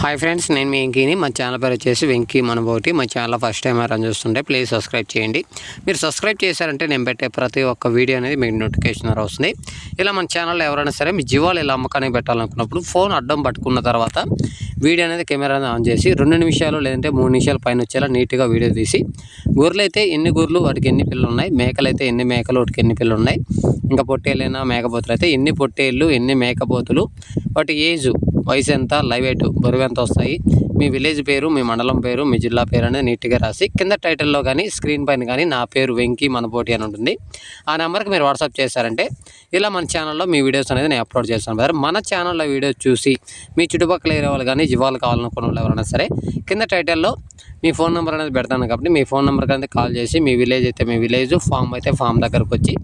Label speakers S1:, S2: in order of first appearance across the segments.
S1: Hi friends నేను మీ వెంకీని మా channel పేరు వచ్చేసి వెంకీ మనబోటి. మా ఛానల్ ఫస్ట్ టైం రన్ చూస్తుంటే ప్లీజ్ సబ్స్క్రైబ్ చేయండి. మీరు సబ్స్క్రైబ్ చేశారంటే నేను పెట్టే ప్రతి ఒక్క వీడియో అనేది మీకు నోటిఫికేషన్ వస్తుంది. ఇలా మన ఛానల్లో ఎవరైనా సరే మీ జీవాలు ఇలా అమ్మకానికి పెట్టాలనుకున్నప్పుడు ఫోన్ అడ్డం పట్టుకున్న తర్వాత వీడియో అనేది కెమెరా ఆన్ చేసి రెండు నిమిషాలు లేదంటే మూడు నిమిషాలు పైన వచ్చేలా నీట్గా వీడియో తీసి గొర్రెలు అయితే ఎన్ని గొర్రెలు వాటికి ఎన్ని పిల్లలు ఉన్నాయి? మేకలు అయితే ఎన్ని మేకలు వాటికి ఎన్ని పిల్లలు ఉన్నాయి? ఇంకా పొట్టేళ్ళైనా మేకపోతులు అయితే ఎన్ని పొట్టేళ్ళు ఎన్ని మేకపోతులు? వాటి ఏజ్ వయసు ఎంత లైవ్ ఎయిట్ బరువు ఎంత వస్తాయి మీ విలేజ్ పేరు మీ మండలం పేరు మీ జిల్లా పేరు అనేది నీట్గా రాసి కింద టైటిల్లో కానీ స్క్రీన్ పైన కానీ నా పేరు వెంకీ మనపోటి అని ఉంటుంది. ఆ నెంబర్కి మీరు వాట్సాప్ చేశారంటే ఇలా మన ఛానల్లో మీ వీడియోస్ అనేది నేను అప్లోడ్ చేస్తాను. బ్రదర్ మన ఛానల్లో వీడియోస్ చూసి మీ చుట్టుపక్కల ఏరియా వాళ్ళు కానీ జీవాలు కావాలనుకున్న వాళ్ళు ఎవరైనా సరే కింద టైటిల్లో మీ ఫోన్ నెంబర్ అనేది పెడతాను కాబట్టి మీ ఫోన్ నెంబర్కి అనేది కాల్ చేసి మీ విలేజ్ అయితే మీ విలేజ్ ఫామ్ అయితే ఫామ్ దగ్గరకు వచ్చి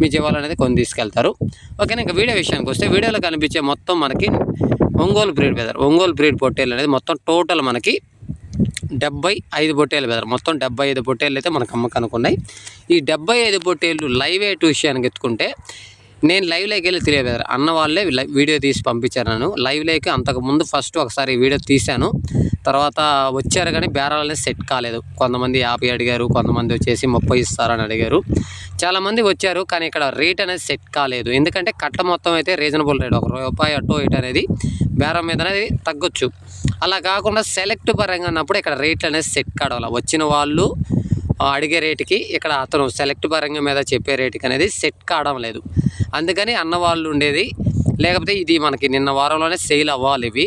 S1: మీ జీవాలు అనేది కొని తీసుకెళ్తారు. ఓకే ఇంకా వీడియో విషయానికి వస్తే వీడియోలో కనిపించే మొత్తం మనకి ఒంగోలు బ్రీడ్ బెదర్. ఒంగోలు బ్రీడ్ పొట్టేలు అనేది మొత్తం టోటల్ మనకి డెబ్బై ఐదు పొట్టేలు బెదర్. మొత్తం డెబ్బై ఐదు పొట్టేలు అయితే మనకు అమ్మకానికి ఉన్నాయి ఈ డెబ్బై ఐదు పొట్టేళ్ళు లైవ్ ఎయిట్ విషయానికి ఎత్తుకుంటే నేను లైవ్లోకి వెళ్ళి తెలియదు బెదర్. అన్న వాళ్ళే వీడియో తీసి పంపించాను నన్ను. లైవ్లోకి అంతకుముందు ఫస్ట్ ఒకసారి వీడియో తీశాను. తర్వాత వచ్చారు కానీ బేరాలు అనేది సెట్ కాలేదు. కొంతమంది యాభై అడిగారు కొంతమంది వచ్చేసి ముప్పై ఇస్తారని అడిగారు. చాలామంది వచ్చారు కానీ ఇక్కడ రేట్ అనేది సెట్ కాలేదు. ఎందుకంటే కట్ట మొత్తం అయితే రీజనబుల్ రేట్ ఒక రూపాయి అటు ఇటు అనేది బేరం మీద అనేది తగ్గొచ్చు. అలా కాకుండా సెలెక్ట్ పరంగా అన్నప్పుడు ఇక్కడ రేట్లు అనేది సెట్ కావడం వచ్చిన వాళ్ళు అడిగే రేటుకి ఇక్కడ అతను సెలెక్ట్ పరంగా మీద చెప్పే రేటుకి అనేది సెట్ కావడం లేదు. అందుకని అన్న వాళ్ళు ఉండేది. లేకపోతే ఇది మనకి నిన్న వారంలోనే సేల్ అవ్వాలి ఇవి.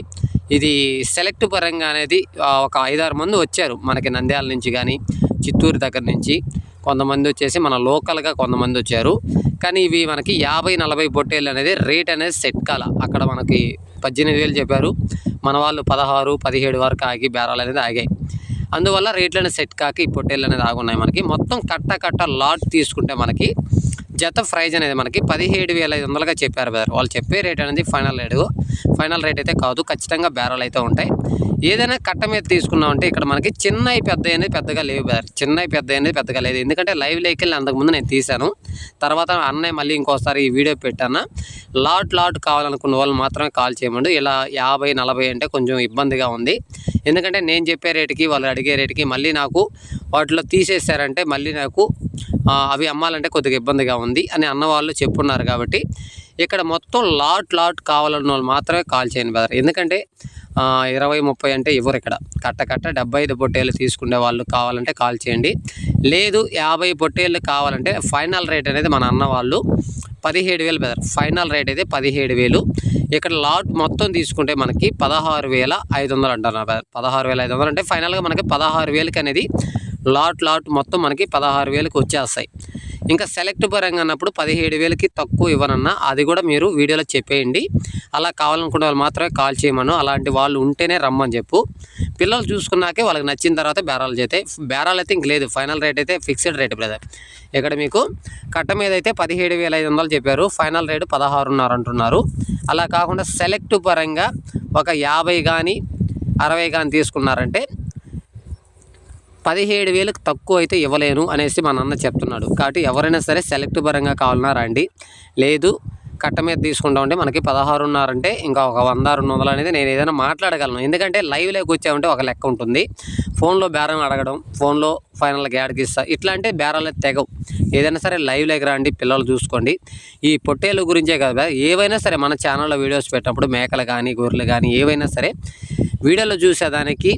S1: ఇది సెలెక్ట్ పరంగా అనేది ఒక ఐదారు మంది వచ్చారు. మనకి నంద్యాల నుంచి కానీ చిత్తూరు దగ్గర నుంచి. కొంతమంది వచ్చేసి మన లోకల్గా కొంతమంది వచ్చారు. కానీ ఇవి మనకి యాభై నలభై పొట్టేళ్ళు అనేది రేట్ అనేది సెట్ కాల. అక్కడ మనకి పద్దెనిమిది వేలు చెప్పారు. మన వాళ్ళు పదహారు పదిహేడు వరకు ఆగి బేరాలు అనేది ఆగాయి. అందువల్ల రేట్లను సెట్ కాక ఈ పొట్టేళ్ళు అనేది ఆగున్నాయి మనకి. మొత్తం కట్ట కట్ట లాట్ తీసుకుంటే మనకి జత ప్రైజ్ అనేది మనకి పదిహేడు వేల ఐదు వందలుగా చెప్పారు బ్రదర్ వాళ్ళు చెప్పే రేట్ అనేది ఫైనల్ రేటు ఫైనల్ రేట్ అయితే కాదు ఖచ్చితంగా బ్యారల్ అయితే ఉంటాయి. ఏదైనా కట్ట మీద తీసుకున్నామంటే ఇక్కడ మనకి చిన్నవి పెద్ద అనేది పెద్దగా లేవు బ్రదర్ చిన్నవి పెద్ద అనేది పెద్దగా లేదు. ఎందుకంటే లైవ్ లేకెళ్ళి అంతకుముందు నేను తీశాను. తర్వాత అన్నయ్య మళ్ళీ ఇంకోసారి ఈ వీడియో పెట్టాను? లాట్ లాట్ కావాలనుకున్న వాళ్ళు మాత్రమే కాల్ చేయమండి. ఇలా యాభై నలభై అంటే కొంచెం ఇబ్బందిగా ఉంది. ఎందుకంటే నేను చెప్పే రేటుకి వాళ్ళు అడిగే రేటుకి మళ్ళీ నాకు వాటిలో తీసేసారంటే మళ్ళీ నాకు అవి అమ్మాలంటే కొద్దిగా ఇబ్బందిగా ఉంది అని అన్న వాళ్ళు చెప్పున్నారు కాబట్టి ఇక్కడ మొత్తం లాట్ లాట్ కావాలన్న వాళ్ళు మాత్రమే కాల్ చేయండి బ్రదర్ ఎందుకంటే ఇరవై ముప్పై అంటే ఇవ్వరు ఇక్కడ? కట్ట కట్ట డెబ్బై ఐదు పొట్టేళ్ళు తీసుకునే వాళ్ళు కావాలంటే కాల్ చేయండి. లేదు యాభై పొట్టేళ్ళు కావాలంటే ఫైనల్ రేట్ అనేది మన అన్న వాళ్ళు పదిహేడు వేలు బెదర్ ఫైనల్ రేట్ అయితే పదిహేడు వేలు. ఇక్కడ లాట్ మొత్తం తీసుకుంటే మనకి పదహారు వేల ఐదు వందలు అంటారు బ్రదర్ పదహారు వేల ఐదు వందలు అంటే ఫైనల్గా మనకి పదహారు వేలకి అనేది లాట్ లాట్ మొత్తం మనకి పదహారు వేలకు వచ్చేస్తాయి. ఇంకా సెలెక్ట్ పరంగా అన్నప్పుడు పదిహేడు వేలకి తక్కువ ఇవ్వనన్నా అది కూడా మీరు వీడియోలో చెప్పేయండి. అలా కావాలనుకునే వాళ్ళు మాత్రమే కాల్ చేయమను. అలాంటి వాళ్ళు ఉంటేనే రమ్మని చెప్పు. పిల్లలు చూసుకున్నాకే వాళ్ళకి నచ్చిన తర్వాత బేరాలు చేతే బేరాలు అయితే ఇంక లేదు. ఫైనల్ రేట్ అయితే ఫిక్స్డ్ రేట్ బ్రదర్. ఇక్కడ మీకు కట్ట మీద అయితే పదిహేడు వేల ఐదు వందలు చెప్పారు. ఫైనల్ రేటు పదహారున్నర అంటున్నారు. అలా కాకుండా సెలెక్ట్ పరంగా ఒక యాభై కానీ అరవై కానీ తీసుకున్నారంటే పదిహేడు వేలకు తక్కువ అయితే ఇవ్వలేను అనేసి మా నాన్న చెప్తున్నాడు. కాబట్టి ఎవరైనా సరే సెలెక్ట్ పరంగా కావాలన్నా రండి. లేదు కట్ట మీద తీసుకుంటా ఉంటే మనకి పదహారున్నర అంటే ఇంకా ఒక వంద రెండు వందలు అనేది నేను ఏదైనా మాట్లాడగలను. ఎందుకంటే లైవ్లోకి వచ్చామంటే ఒక లెక్క ఉంటుంది. ఫోన్లో బేరం అడగడం ఫోన్లో ఫైనల్ గ్యాడ్కి ఇస్తా ఇట్లా అంటే బేరాలు తెగవు. ఏదైనా సరే లైవ్లోకి రండి పిల్లలు చూసుకోండి. ఈ పొట్టేలు గురించే కదా ఏవైనా సరే మన ఛానల్లో వీడియోస్ పెట్టినప్పుడు మేకలు కానీ గొర్రెలు కానీ ఏవైనా సరే వీడియోలో చూసేదానికి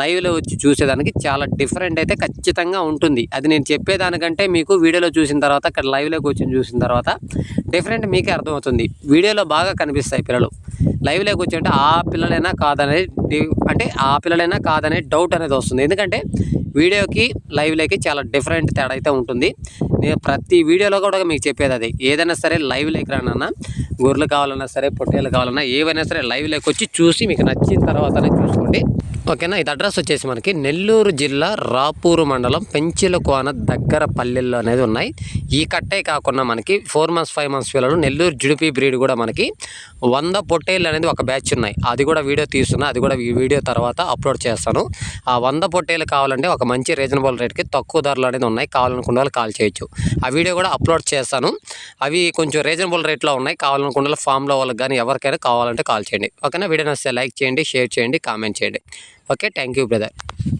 S1: లైవ్లో వచ్చి చూసేదానికి చాలా డిఫరెంట్ అయితే ఖచ్చితంగా ఉంటుంది. అది నేను చెప్పేదానికంటే మీకు వీడియోలో చూసిన తర్వాత అక్కడ లైవ్లోకి వచ్చి చూసిన తర్వాత డిఫరెంట్ మీకే అర్థమవుతుంది. వీడియోలో బాగా కనిపిస్తాయి పిల్లలు. లైవ్లోకి వచ్చి అంటే ఆ పిల్లలైనా కాదనే అంటే ఆ పిల్లలైనా కాదనే డౌట్ అనేది వస్తుంది. ఎందుకంటే వీడియోకి లైవ్లోకి చాలా డిఫరెంట్ తేడా అయితే ఉంటుంది. నేను ప్రతి వీడియోలో కూడా మీకు చెప్పేది అది. ఏదైనా సరే లైవ్లోకి రానన్నా గొర్రెలు కావాలన్నా సరే పొట్టేలు కావాలన్నా ఏవైనా సరే లైవ్లోకి వచ్చి చూసి మీకు నచ్చిన తర్వాతనే చూసుకోండి. ఓకేనా? ఇది అడ్రస్ వచ్చేసి మనకి నెల్లూరు జిల్లా రాపూరు మండలం పెంచిలకోన దగ్గర పల్లెల్లో అనేది ఉన్నాయి. ఈ కట్టే కాకుండా మనకి ఫోర్ మంత్స్ ఫైవ్ మంత్స్ పిల్లలు నెల్లూరు జుడిపి బ్రీడ్ కూడా మనకి వంద పొట్టేళ్ళు అనేది ఒక బ్యాచ్ ఉన్నాయి. అది కూడా వీడియో తీస్తున్నా అది కూడా ఈ వీడియో తర్వాత అప్లోడ్ చేస్తాను. ఆ వంద పొట్టేలు కావాలంటే ఒక మంచి రీజనబుల్ రేట్కి తక్కువ ధరలు అనేది ఉన్నాయి. కావాలనుకున్న వాళ్ళు కాల్ చేయొచ్చు. ఆ వీడియో కూడా అప్లోడ్ చేస్తాను. అవి కొంచెం రీజనబుల్ రేట్లో ఉన్నాయి. కావాలనుకుంటే ఫామ్లో వాళ్ళకి కానీ ఎవరికైనా కావాలంటే కాల్ చేయండి. ఓకేనా? వీడియో నచ్చితే లైక్ చేయండి షేర్ చేయండి కామెంట్ చేయండి. ఓకే? Thank you brother.